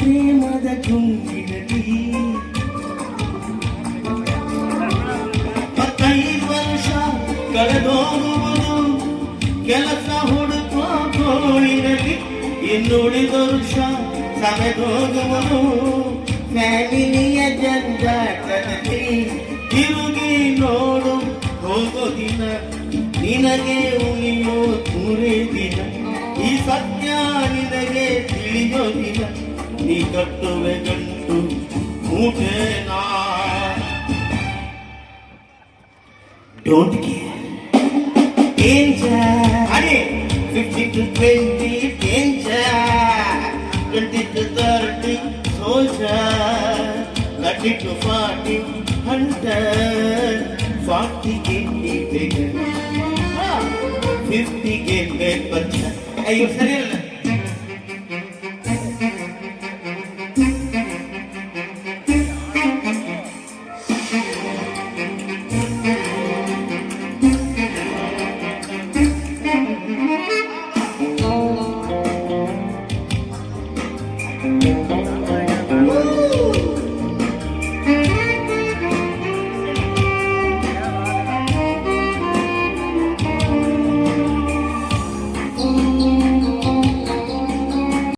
ಪ್ರೇಮದ ಗುಂಗಿನಲ್ಲಿ ಹತ್ತೈದು ವರ್ಷ ಕಳೆದೋಗುವುದು, ಕೆಲಸ ಹುಡುಕೋ ಗೋಳಿನಲ್ಲಿ ಇನ್ನುಳಿದ ವರ್ಷ ಸಮೆದೋಗುವುದು ಫ್ಯಾಮಿಲಿಯ ಜಂಜಾಟದಲ್ಲಿ ತಿರುಗಿ ನೋಡು, ಹೋಗೋ ದಿನ ನಿನಗೆ ಉಳಿಯೋ ಮೂರೇ ದಿನ. ಈ ಸತ್ಯ ನಿನಗೆ ತಿಳಿಯೋ ದಿನ. ಕಟ್ಟುವೆ ಗಂಟು ಮೂಟೆನಾ Don't care. Danger. Honey, 50 to 20, danger. 20 to 30, soldier. 30 to 40, hunter. 40 get me bigger. 50 get me better. ಅಯ್ಯೋ ಸರಿ ಅಲ್ಲ